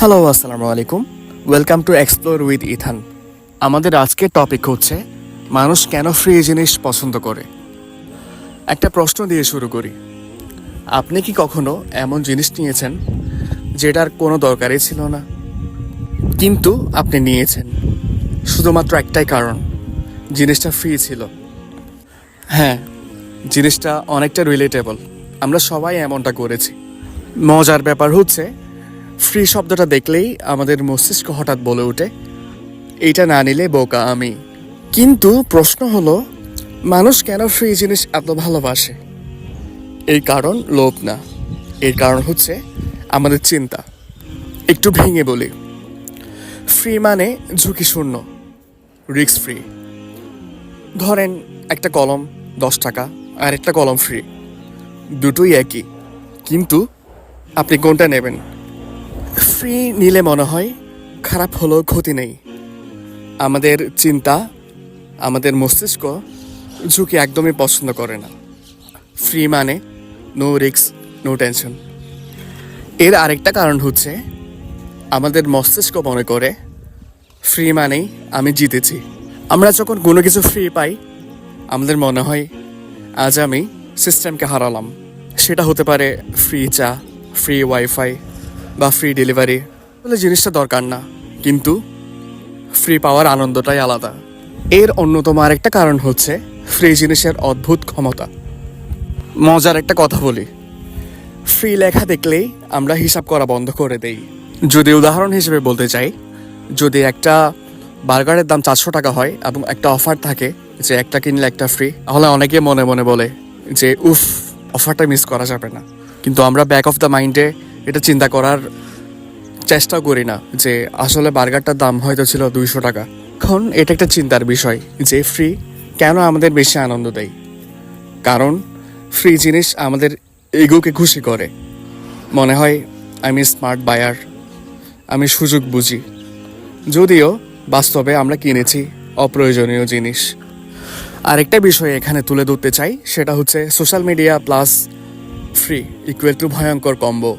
Hello আসসালামু আলাইকুম welcome to explore with Ethan আমাদের আজকের টপিক হচ্ছে, মানুষ কেন ফ্রি জিনিস পছন্দ করে? একটা প্রশ্ন দিয়ে শুরু করি। আপনি কি কখনো এমন জিনিস নিয়েছেন, যেটার কোনো দরকারই ছিল না? কিন্তু আপনি নিয়েছেন। শুধুমাত্র একটাই কারণ, জিনিসটা ফ্রি ছিল। হ্যাঁ জিনিসটা অনেকটা রিলেটেবল আমরা সবাই এমনটা করেছি। মজার ব্যাপার হচ্ছে ফ্রি শব্দটা দেখলেই আমাদের মস্তিষ্ক হঠাৎ বলে ওঠে, এইটা না নিলে বোকা আমি। কিন্তু প্রশ্ন হলো, মানুষ কেন ফ্রি জিনিস এত ভালোবাসে? এই কারণ লোভ না। এর কারণ হচ্ছে আমাদের চিন্তা। একটু ভেঙে বলি। ফ্রি মানে ঝুঁকি শূন্য, রিস্ক ফ্রি। ধরেন একটা কলম দশ টাকা আর একটা কলম ফ্রি। দুটোই একই। কিন্তু আপনি কোনটা নেবেন? ফ্রি নিলে মনে হয় খারাপ হলেও ক্ষতি নেই। আমাদের চিন্তা, আমাদের মস্তিষ্ক ঝুঁকি একদমই পছন্দ করে না। ফ্রি মানে নো রিস্ক নো টেনশন এর আরেকটা কারণ হচ্ছে আমাদের মস্তিষ্ক মনে করে ফ্রি মানেই আমি জিতেছি। আমরা যখন কোনো কিছু ফ্রি পাই, আমাদের মনে হয় আজ আমি সিস্টেমকে হারালাম। সেটা হতে পারে ফ্রি চা ফ্রি ওয়াইফাই বা ফ্রি ডেলিভারি বলে জিনিসটা দরকার না। কিন্তু ফ্রি পাওয়ার আনন্দটাই আলাদা। এর অন্যতম আরেকটা কারণ হচ্ছে ফ্রি জিনিসের অদ্ভুত ক্ষমতা। মজার একটা কথা বলি। ফ্রি লেখা দেখলেই আমরা হিসাব করা বন্ধ করে দেই। যদি উদাহরণ হিসেবে বলতে চাই, যদি একটা বার্গারের দাম চারশো টাকা হয় এবং একটা অফার থাকে যে একটা কিনলে একটা ফ্রি তাহলে অনেকে মনে মনে বলে যে, উফ, অফারটা মিস করা যাবে না। কিন্তু আমরা ব্যাক অফ দ্য মাইন্ডে এটা চিন্তা করার চেষ্টাও করি না যে আসলে বার্গারটার দাম হয়তো ছিল দুইশো টাকা। এখন এটা একটা চিন্তার বিষয় যে ফ্রি কেন আমাদের বেশি আনন্দ দেয়? কারণ ফ্রি জিনিস আমাদের এগোকে খুশি করে। মনে হয় আমি স্মার্ট বায়ার আমি সুযোগ বুঝি। যদিও বাস্তবে আমরা কিনেছি অপ্রয়োজনীয় জিনিস। আরেকটা বিষয় এখানে তুলে ধরতে চাই, সেটা হচ্ছে social media plus free equal to ভয়ঙ্কর combo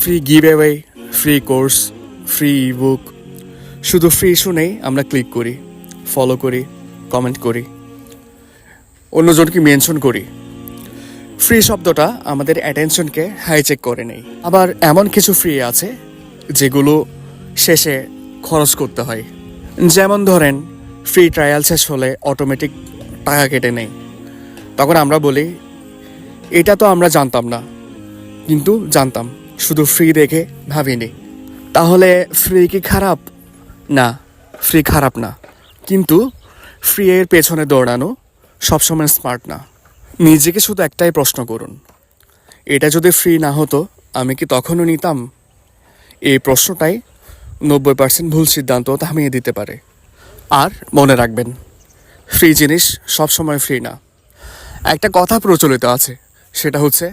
free give away free course free book শুধু ফ্রি শুনেই আমরা ক্লিক করি ফলো করি কমেন্ট করি। অন্যজনকে মেনশন করি। ফ্রি শব্দটা আমাদের অ্যাটেনশনকে হাইচেক করে নেই। আবার এমন কিছু ফ্রি আছে, যেগুলো শেষে খরচ করতে হয়। যেমন ধরেন ফ্রি ট্রায়াল শেষ হলে অটোমেটিক টাকা কেটে নেই। তখন আমরা বলি, এটা তো আমরা জানতাম না। কিন্তু জানতাম। শুধু ফ্রি দেখে ভাবিনি। তাহলে ফ্রি কি খারাপ? না, ফ্রি খারাপ না। কিন্তু ফ্রি এর পেছনে দৌড়ানো সবসময় স্মার্ট না। নিজেকে শুধু একটাই প্রশ্ন করুন, এটা যদি ফ্রি না হতো আমি কি তখনও নিতাম? এই প্রশ্নটাই নব্বই পার্সেন্ট ভুল সিদ্ধান্ত থামিয়ে দিতে পারে। আর মনে রাখবেন, ফ্রি জিনিস সবসময় ফ্রি না। একটা কথা প্রচলিত আছে, সেটা হচ্ছে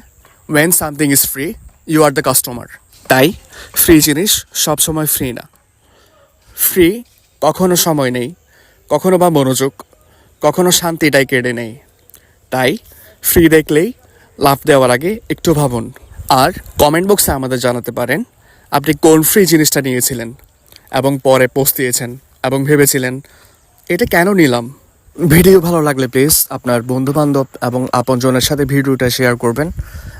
when something is free you are the customer তাই? ফ্রি জিনিস সবসময় ফ্রি না। ফ্রি কখনো সময় নেই কখনো বা মনোযোগ কখনো শান্তিটাই কেড়ে নেই। তাই ফ্রি দেখলেই লাভ দেওয়ার আগে একটু ভাবুন। আর কমেন্ট বক্সে আমাদের জানাতে পারেন আপনি কোন ফ্রি জিনিসটা নিয়েছিলেন এবং পরে পোস্ট দিয়েছেন এবং ভেবেছিলেন এটা কেন নিলাম? ভিডিও ভালো লাগলে প্লিজ আপনার বন্ধু বান্ধব এবং আপনজনের সাথে ভিডিওটা শেয়ার করবেন।